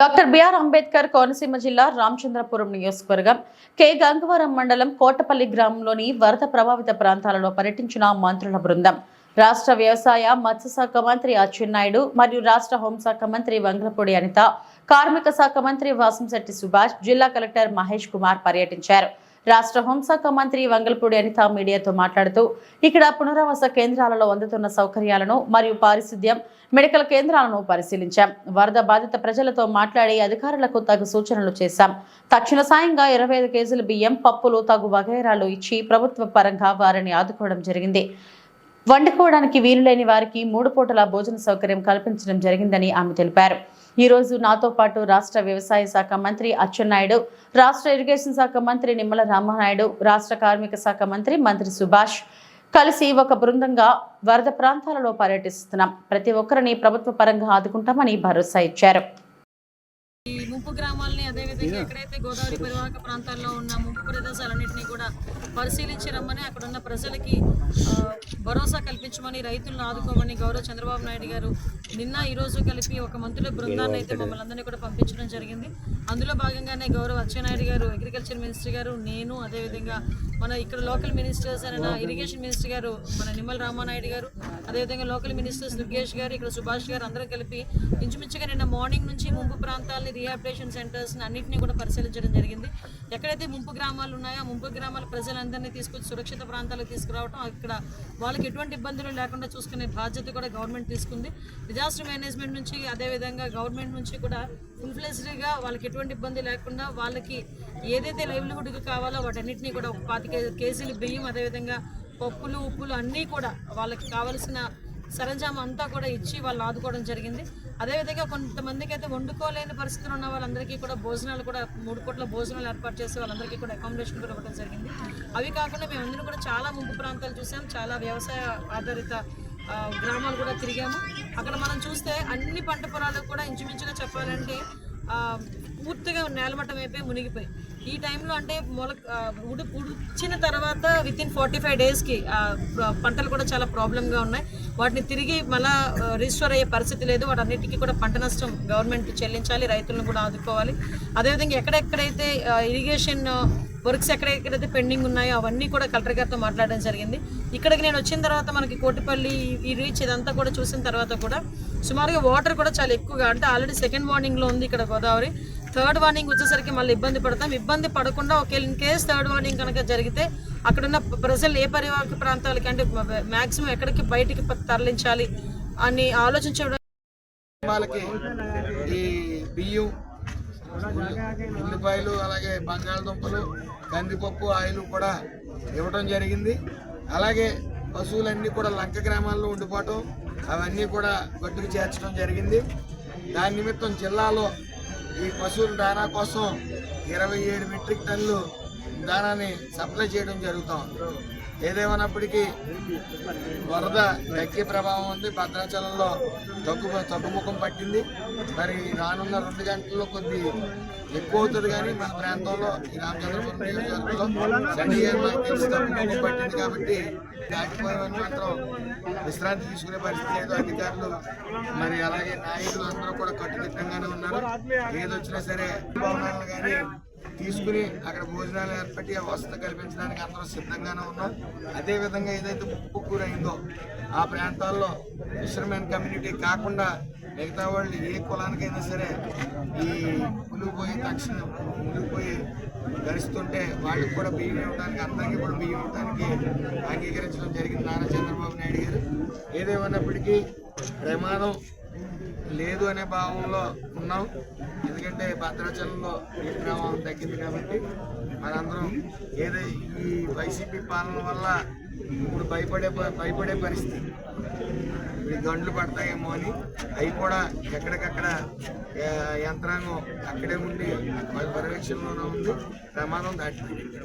Doctor BR Ambedkar Konaseema జిల్లా రామచంద్రపురం నియోజకవర్గం K. Gangavaram మండలం కోటపల్లి గ్రామంలోని వరద ప్రభావిత ప్రాంతాలలో పర్యటించిన మంత్రుల బృందం. రాష్ట్ర వ్యవసాయ మత్స్యశాఖ మంత్రి అచ్చెన్నాయుడు మరియు రాష్ట్ర హోంశాఖ మంత్రి వంగలపూడి అనిత కార్మిక శాఖ మంత్రి వాసంశెట్టి సుభాష్ జిల్లా కలెక్టర్ మహేష్ కుమార్ పర్యటించారు. రాష్ట్ర హోంశాఖ మంత్రి వంగలపూడి అనిత మీడియాతో మాట్లాడుతూ ఇక్కడ పునరావాస కేంద్రాలలో అందుతున్న సౌకర్యాలను మరియు పారిశుద్ధ్యం మెడికల్ కేంద్రాలను పరిశీలించాం. వరద బాధిత ప్రజలతో మాట్లాడి అధికారులకు తగు సూచనలు చేశాం. తక్షణ సాయంగా ఇరవై ఐదు కేజీల బియ్యం పప్పులు తగు వగైరాలు ఇచ్చి ప్రభుత్వ పరంగా వారిని ఆదుకోవడం జరిగింది. వండుకోవడానికి వీలులేని వారికి మూడు పూటల భోజన సౌకర్యం కల్పించడం జరిగిందని ఆమె తెలిపారు. ఈ రోజు నాతో పాటు రాష్ట్ర వ్యవసాయ శాఖ మంత్రి అచ్చెన్నాయుడు రాష్ట్ర ఇరిగేషన్ శాఖ మంత్రి నిమ్మల రామనాయుడు రాష్ట్ర కార్మిక శాఖ మంత్రి మంత్రి సుభాష్. కలిసి ఒక బృందంగా వరద ప్రాంతాలలో పర్యటిస్తున్నాం. ప్రతి ఒక్కరిని ప్రభుత్వ పరంగా ఆదుకుంటామని భరోసా ఇచ్చారు. ఈ ముంపు గ్రామాలని అదేవిధంగా ఎక్కడైతే గోదావరి పరివాహక ప్రాంతాల్లో ఉన్న ముంపు ప్రదేశాలన్నింటినీ కూడా పరిశీలించి రమ్మని అక్కడ ఉన్న ప్రజలకి భరోసా కల్పించమని రైతులను ఆదుకోమని గౌరవ చంద్రబాబు నాయుడు గారు నిన్న ఈ రోజు కలిపి ఒక మంత్రుల బృందాన్ని అయితే మమ్మల్ని అందరినీ కూడా పంపించడం జరిగింది. అందులో భాగంగానే గౌరవ అచ్చెన్నాయుడు గారు అగ్రికల్చర్ మినిస్టర్ గారు నేను అదేవిధంగా మన ఇక్కడ లోకల్ మినిస్టర్స్ అయిన ఇరిగేషన్ మినిస్టర్ గారు మన నిమ్మల రామానాయుడు గారు అదేవిధంగా లోకల్ మినిస్టర్స్ దుర్గేష్ గారు ఇక్కడ సుభాష్ గారు అందరూ కలిపి ఇంచుమించుగా నిన్న మార్నింగ్ నుంచి ముంపు ప్రాంతాలని రీహాబిలిటేషన్ సెంటర్స్ అన్నింటినీ కూడా పరిశీలించడం జరిగింది. ఎక్కడైతే ముంపు గ్రామాలు ఉన్నాయో ఆ ముంపు గ్రామాల ప్రజలందరినీ తీసుకొచ్చి సురక్షిత ప్రాంతాలకు తీసుకురావడం అక్కడ వాళ్ళకి ఎటువంటి ఇబ్బందులు లేకుండా చూసుకునే బాధ్యత కూడా గవర్నమెంట్ తీసుకుంది. డిజాస్టర్ మేనేజ్మెంట్ నుంచి అదేవిధంగా గవర్నమెంట్ నుంచి కూడా ఫుల్ఫ్లెజ్డ్గా వాళ్ళకి ఎటువంటి ఇబ్బంది లేకుండా వాళ్ళకి ఏదైతే లైవ్లీహుడ్కి కావాలో వాటన్నిటిని కూడా ఒక పాతిక కేజీలు బియ్యం అదేవిధంగా పప్పులు ఉప్పులు అన్నీ కూడా వాళ్ళకి కావలసిన సరంజాము అంతా కూడా ఇచ్చి వాళ్ళని ఆదుకోవడం జరిగింది. అదేవిధంగా కొంతమందికి అయితే వండుకోలేని పరిస్థితులు ఉన్న వాళ్ళందరికీ కూడా భోజనాలు కూడా మూడు కోట్ల భోజనాలు ఏర్పాటు చేసి వాళ్ళందరికీ కూడా అకామిడేషన్ కూడా ఇవ్వడం జరిగింది. అవి కాకుండా మేమందరం కూడా చాలా ముంపు ప్రాంతాలు చూసాం. చాలా వ్యవసాయ ఆధారిత గ్రామాలు కూడా తిరిగాము. అక్కడ మనం చూస్తే అన్ని పంట పొలాలకు కూడా ఇంచుమించుగా చెప్పాలంటే పూర్తిగా నేలమట్టం అయిపోయి మునిగిపోయి. ఈ టైంలో అంటే మొల ఉడి ఉడిచిన తర్వాత విత్ ఇన్ ఫార్టీ ఫైవ్ డేస్కి పంటలు కూడా చాలా ప్రాబ్లంగా ఉన్నాయి. వాటిని తిరిగి మళ్ళా రిజిస్టర్ అయ్యే పరిస్థితి లేదు. వాటన్నిటికీ కూడా పంట నష్టం గవర్నమెంట్ చెల్లించాలి రైతులను కూడా ఆదుకోవాలి. అదేవిధంగా ఎక్కడెక్కడైతే ఇరిగేషన్ వర్క్స్ ఎక్కడెక్కడైతే పెండింగ్ ఉన్నాయో అవన్నీ కూడా కలెక్టర్ గారితో మాట్లాడడం జరిగింది. ఇక్కడికి నేను వచ్చిన తర్వాత మనకి కోటిపల్లి ఈ రీచ్ ఇదంతా కూడా చూసిన తర్వాత కూడా సుమారుగా వాటర్ కూడా చాలా ఎక్కువగా అంటే ఆల్రెడీ సెకండ్ వార్నింగ్లో ఉంది ఇక్కడ గోదావరి. థర్డ్ వార్నింగ్ వచ్చేసరికి మళ్ళీ ఇబ్బంది పడతాం. ఇబ్బంది పడకుండా ఒకవేళ ఇన్ కేస్ థర్డ్ వార్నింగ్ కనుక జరిగితే అక్కడున్న ప్రజలు ఏ పరివాహక ప్రాంతాలకి అంటే మ్యాక్సిమం ఎక్కడికి బయటికి తరలించాలి అని ఆలోచించడం ఈ బియ్యం ఉల్లిపాయలు అలాగే బంగాళదుంపలు కందిపప్పు ఆయిల్ కూడా ఇవ్వడం జరిగింది. అలాగే పశువులన్నీ కూడా లంక గ్రామాల్లో ఉండిపోవటం అవన్నీ కూడా గట్టుకు చేర్చడం జరిగింది. దాని నిమిత్తం జిల్లాలో ఈ పశువుల దానా కోసం ఇరవై ఏడు మెట్రిక్ టన్నులు దానాన్ని సప్లై చేయడం జరుగుతాం ఏదేమైనప్పటికీ వరద తగ్గే ప్రభావం ఉంది. భద్రాచలంలో తగ్గు తగ్గుముఖం పట్టింది. మరి రానున్న రెండు గంటల్లో కొద్ది ఎక్కువ అవుతుంది కానీ మన ప్రాంతంలో ఈ రామచంద్రపురం నియోజకవర్గంలో సండి తగ్గుముఖం పట్టింది కాబట్టి దాటిపోయేవన్నీ మాత్రం విశ్రాంతి తీసుకునే పరిస్థితి లేదు. అధికారులు మరి అలాగే నాయకులు అందరూ కూడా కట్టుదిట్టంగానే ఉన్నారు. ఏదొచ్చినా సరే భవనాలు కానీ తీసుకుని అక్కడ భోజనాలు ఏర్పడి ఆ వసతి కల్పించడానికి అందరూ సిద్ధంగానే ఉన్నాం. అదే విధంగా ఏదైతే ముప్పు కూరైందో ఆ ప్రాంతాల్లో ఫిషర్మెన్ కమ్యూనిటీ కాకుండా మిగతా వాళ్ళు ఏ కులానికైనా సరే ఈ మునిగిపోయి తక్షణం మునిగిపోయి ధరిస్తుంటే వాళ్ళకి కూడా బియ్యం ఇవ్వడానికి అందరికీ కూడా బియ్యం ఇవ్వడానికి అంగీకరించడం జరిగింది నారా చంద్రబాబు నాయుడు గారు. ఏదేమన్నప్పటికీ ప్రమాదం లేదు అనే భావంలో ఉన్నాం. ఎందుకంటే భద్రాచలంలో నీటి ప్రవాహం తగ్గింది కాబట్టి మనందరం ఏదో ఈ వైసీపీ పాలన వల్ల ఇప్పుడు భయపడే భయపడే పరిస్థితి. ఇప్పుడు గండ్లు పడతాయేమో అని అవి కూడా ఎక్కడికక్కడ యంత్రాంగం అక్కడే ఉండి వాళ్ళ పర్యవేక్షణలోనే ఉంది. ప్రమాదం దాటిపోయింది.